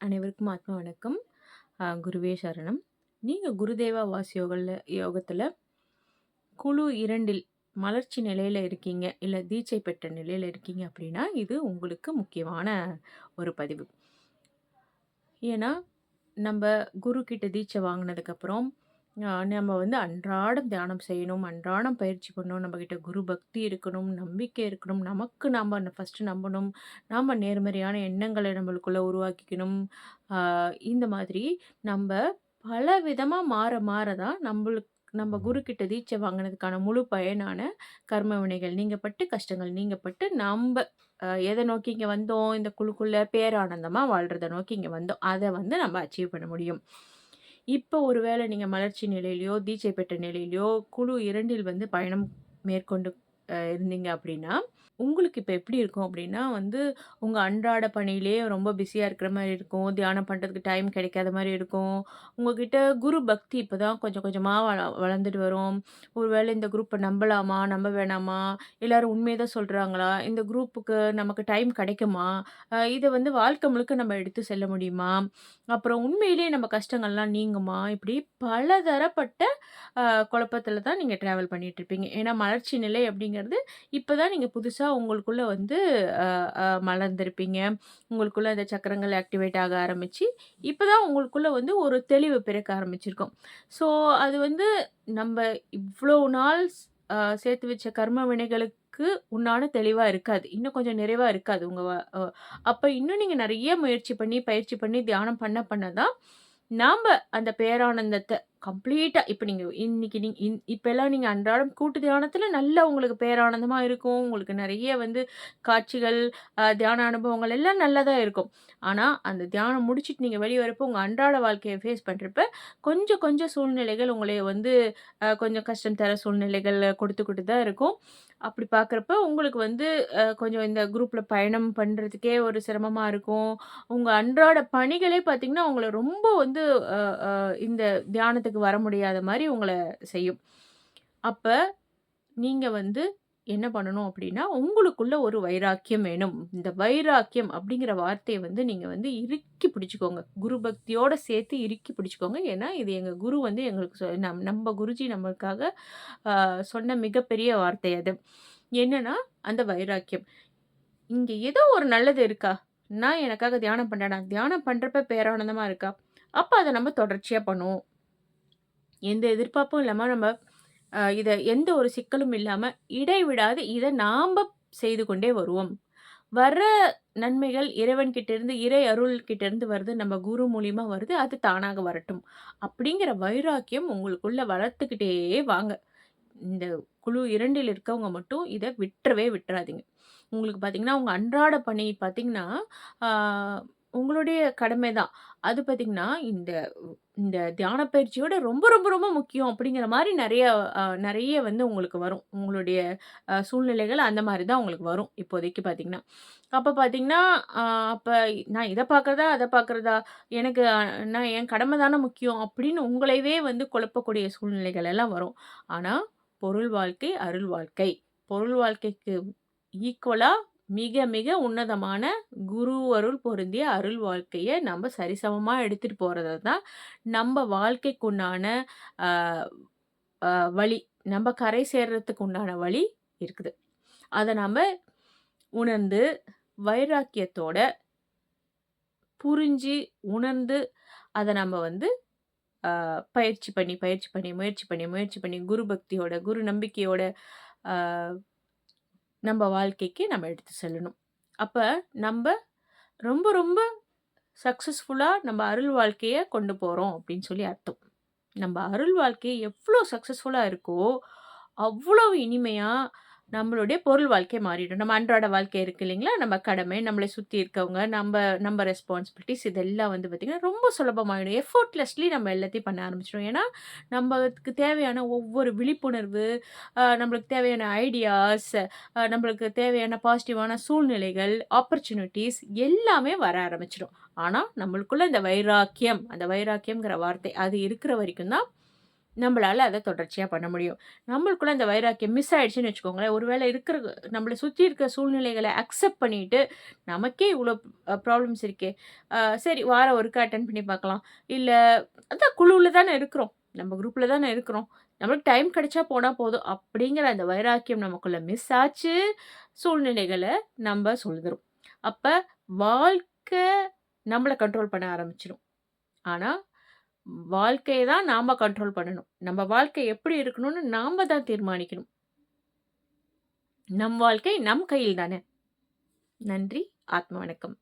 அனைவருக்கும் ஆத்ம வணக்கம். குருவே சரணம். நீங்கள் குருதேவா வாஸ் யோகல யோகத்தில் குழு இரண்டில் மலர்ச்சி நிலையில் இருக்கீங்க, இல்லை தீட்சை பெற்ற நிலையில் இருக்கீங்க அப்படின்னா, இது உங்களுக்கு முக்கியமான ஒரு பதிவு. ஏன்னா, நம்ம குரு கிட்ட தீட்சை வாங்கினதுக்கப்புறம் நம்ம வந்து அன்றாடம் தியானம் செய்யணும், அன்றாடம் பயிற்சி பண்ணணும், நம்மகிட்ட குரு பக்தி இருக்கணும், நம்பிக்கை இருக்கணும், நமக்கு நாம ஃபர்ஸ்ட்டு நம்பணும், நாம நேர்மறையான எண்ணங்கள நம்மளுக்குள்ள உருவாக்கிக்கணும். இந்த மாதிரி நம்ப பலவிதமா மாற மாற தான் நம்பளுக்கு நம்ம குரு கிட்ட தீட்சை வாங்குனதுக்கான முழு பயனான கர்ம வினைகள் நீங்கப்பட்டு, கஷ்டங்கள் நீங்கப்பட்டு, நம்ப அ எத நோக்கி இங்க வந்தோம், இந்த குழுக்குள்ள பேரானந்தமா வாழ்றத நோக்கி இங்க வந்தோம். அத வந்து நம்ம அச்சீவ் பண்ண முடியும். இப்போ ஒரு வேளை மலர்ச்சி நிலையிலையோ தீட்சை பெற்ற நிலையிலையோ குழு இரண்டில் வந்து பயணம் மேற்கொண்டு இருந்தீங்க அப்படின்னா, உங்களுக்கு இப்போ எப்படி இருக்கும் அப்படின்னா வந்து, உங்கள் அன்றாட பணியிலேயே ரொம்ப பிஸியாக இருக்கிற மாதிரி இருக்கும். தியானம் பண்ணுறதுக்கு டைம் கிடைக்காத மாதிரி இருக்கும். உங்ககிட்ட குரு பக்தி இப்போ தான் கொஞ்சம் கொஞ்சமாக வள வளர்ந்துட்டு வரும். ஒரு வேளை இந்த குரூப்பை நம்பலாமா? நம்ப வேணாமா? எல்லாரும் உண்மையை தான் சொல்கிறாங்களா இந்த குரூப்புக்கு நமக்கு டைம் கிடைக்குமா? இதை வந்து வாழ்க்கை முழுக்க நம்ம எடுத்து செல்ல முடியுமா? அப்புறம் உண்மையிலேயே நம்ம கஷ்டங்கள்லாம் நீங்குமா? இப்படி பலதரப்பட்ட குழப்பத்தில் தான் நீங்கள் ட்ராவல் பண்ணிகிட்ருப்பீங்க ஏன்னா மலர்ச்சி நிலை அப்படிங்கிறது, இப்போ தான் நீங்கள் புதுசு உங்களுக்குள்ளே வந்து மலர்ந்திருப்பீங்க. உங்களுக்குள்ளே அந்த சக்கரங்கள் ஆக்டிவேட் ஆக ஆரம்பித்து இப்போ தான் உங்களுக்குள்ளே வந்து ஒரு தெளிவு பிறக்க ஆரம்பிச்சிருக்கும். ஸோ அது வந்து நம்ம இவ்வளோ நாள் சேர்த்து வச்ச கர்ம வினைகளுக்கு உண்டான தெளிவாக இருக்காது. இன்னும் கொஞ்சம் நிறைவாக இருக்காது. உங்கள் அப்போ இன்னும் நீங்கள் நிறைய முயற்சி பண்ணி, பயிற்சி பண்ணி, தியானம் பண்ண பண்ண தான், நாம் அந்த பேரானந்தத்தை கம்ப்ளீட்டாக இப்போ நீங்கள் இன்னைக்கு நீங்கள் இன் இப்போல்லாம் நீங்கள் அன்றாடம் கூட்டு தியானத்தில் நல்லா உங்களுக்கு பேரானந்தமாக இருக்கும். உங்களுக்கு நிறைய வந்து காட்சிகள், தியான அனுபவங்கள் எல்லாம் நல்லா தான் இருக்கும். ஆனால் அந்த தியானம் முடிச்சுட்டு நீங்கள் வெளியே வரப்போ, உங்கள் அன்றாட வாழ்க்கையை ஃபேஸ் பண்ணுறப்ப கொஞ்சம் கொஞ்சம் சூழ்நிலைகள் உங்களை வந்து கொஞ்சம் கஷ்டம் தர சூழ்நிலைகள் கொடுத்துக்கிட்டு தான் இருக்கும். அப்படி பார்க்குறப்ப உங்களுக்கு வந்து கொஞ்சம் இந்த குரூப்பில் பயணம் பண்ணுறதுக்கே ஒரு சிரமமாக இருக்கும். உங்கள் அன்றாட பணிகளே பார்த்தீங்கன்னா, உங்களை ரொம்ப வந்து இந்த தியானத்தை இடத்துக்கு வர முடியாத மாதிரி உங்களை செய்யும். அப்போ நீங்கள் வந்து என்ன பண்ணணும் அப்படின்னா, உங்களுக்குள்ள ஒரு வைராக்கியம் வேணும். இந்த வைராக்கியம் அப்படிங்கிற வார்த்தையை வந்து நீங்கள் வந்து இறுக்கி பிடிச்சிக்கோங்க குரு பக்தியோடு சேர்த்து இறுக்கி பிடிச்சிக்கோங்க ஏன்னா, இது எங்கள் குரு வந்து எங்களுக்கு சொ நம் நம்ம குருஜி நம்மளுக்காக சொன்ன மிகப்பெரிய வார்த்தை அது. என்னன்னா, அந்த வைராக்கியம். இங்கே ஏதோ ஒரு நல்லது இருக்கா? நான் எனக்காக தியானம் பண்றேனா? தியானம் பண்ணுறப்ப பேரானந்தமாக இருக்கா? அப்போ அதை நம்ம தொடர்ச்சியாக பண்ணுவோம். எந்த எதிர்பார்ப்பும் இல்லாமல் நம்ம இதை எந்த ஒரு சிக்கலும் இல்லாமல் இடைவிடாது இதை நாம்ப செய்து கொண்டே வருவோம். வர்ற நன்மைகள் இறைவன்கிட்டேருந்து இருந்து, இறை அருள்கிட்டேருந்து இருந்து வருது. நம்ம குரு மூலியமா வருது. அது தானாக வரட்டும். அப்படிங்கிற வைராக்கியம் உங்களுக்குள்ள வளர்த்துக்கிட்டே வாங்க. இந்த குழு இரண்டில் இருக்கவங்க மட்டும் இதை விட்டுறவே விட்டுறாதீங்க. உங்களுக்கு பார்த்தீங்கன்னா, உங்கள் அன்றாட பணி பார்த்தீங்கன்னா, உங்களுடைய கடமை தான். அது பார்த்தீங்கன்னா, இந்த இந்த தியான பயிற்சியோட ரொம்ப ரொம்ப ரொம்ப முக்கியம் அப்படிங்கிற மாரி நெறைய அ நெறைய வந்து உங்களுக்கு வரும். உங்களுடைய அ சூழ்நிலைகள் அந்த மாரி தான் உங்களுக்கு வரும். இப்போதைக்கு பார்த்தீங்கன்னா. அப்ப பார்த்தீங்கன்னா, அ அப்ப நான் இத பார்க்குறதா? அத பார்க்குறதா? எனக்கு அ நான் என் கடமை தானே முக்கியம் அப்படின்னு உங்களையே வந்து குழப்பக்கூடிய சூழ்நிலைகள் எல்லாம் வரும். ஆனா, பொருள் வாழ்க்கை, அருள் வாழ்க்கை. பொருள் வாழ்க்கைக்கு ஈக்குவலா மிக மிக உன்னதமான குரு அருள் பொருந்திய அருள் வாழ்க்கையை நம்ம சரிசமமாக எடுத்துட்டு போகிறது தான் நம்ம வாழ்க்கைக்குண்டான வழி. நம்ம கரை சேர்றதுக்கு உண்டான வழி இருக்குது. அதை நாம உணர்ந்து, வைராக்கியத்தோட புரிஞ்சு, உணர்ந்து அதை நம்ம வந்து பயிற்சி பண்ணி, பயிற்சி பண்ணி, முயற்சி பண்ணி, முயற்சி பண்ணி குரு பக்தியோட, குரு நம்பிக்கையோட நம்ம வாழ்க்கைக்கு நம்ம எடுத்து செல்லணும். அப்போ நம்ம ரொம்ப ரொம்ப சக்ஸஸ்ஃபுல்லாக நம்ம அருள் வாழ்க்கையை கொண்டு போகிறோம் அப்படின்னு சொல்லி அர்த்தம். நம்ம அருள் வாழ்க்கை எவ்வளோ சக்ஸஸ்ஃபுல்லாக இருக்கோ, அவ்வளோ இனிமையாக நம்மளுடைய பொருள் வாழ்க்கை மாறிடும். நம்ம அன்றாட வாழ்க்கை இருக்கு இல்லைங்களா? நம்ம கடமை, நம்மளை சுற்றி இருக்கவங்க, நம்ம நம்ம ரெஸ்பான்சிபிலிட்டிஸ் இதெல்லாம் வந்து பார்த்திங்கன்னா ரொம்ப சுலபமாகிடும் எஃபர்ட்லெஸ்லி நம்ம எல்லாத்தையும் பண்ண ஆரம்பிச்சிடும் ஏன்னா, நம்மளுக்கு தேவையான ஒவ்வொரு விழிப்புணர்வு, நம்மளுக்கு தேவையான ஐடியாஸ், நம்மளுக்கு தேவையான பாசிட்டிவான சூழ்நிலைகள், ஆப்பர்ச்சுனிட்டிஸ் எல்லாமே வர ஆரம்பிச்சிடும் ஆனால் நம்மளுக்குள்ள இந்த வைராக்கியம், அந்த வைராக்கியம்ங்கிற வார்த்தை அது இருக்கிற வரைக்கும் தான், நம்மளால் அதை தொடர்ச்சியாக பண்ண முடியும். நம்மளுக்குள்ள அந்த வைராக்கியம் மிஸ் ஆகிடுச்சின்னு வச்சுக்கோங்களேன், ஒரு வேளை இருக்கிற நம்மளை சுற்றி இருக்கிற சூழ்நிலைகளை அக்செப்ட் பண்ணிட்டு, நமக்கே இவ்வளோ ப்ராப்ளம்ஸ் இருக்கே, சரி வாரம் ஒருக்கா அட்டன் பண்ணி பார்க்கலாம். இல்லை அதான் குழுவில் தானே இருக்கிறோம். நம்ம குரூப்பில் தானே இருக்கிறோம். நம்மளுக்கு டைம் கிடைச்சா போனால் போதும். அப்படிங்கிற அந்த வைராக்கியம் நமக்குள்ளே மிஸ் ஆச்சு. சூழ்நிலைகளை நம்ம சுழ்ந்துரும். அப்போ வாழ்க்கை நம்மளை கண்ட்ரோல் பண்ண ஆரம்பிச்சிடும் ஆனால் வாழ்க்கையை தான் நாம் கண்ட்ரோல் பண்ணணும். நம்ம வாழ்க்கை எப்படி இருக்கணும்னு நாம் தான் தீர்மானிக்கணும். நம் வாழ்க்கை நம் கையில் தானே. நன்றி. ஆத்ம வணக்கம்.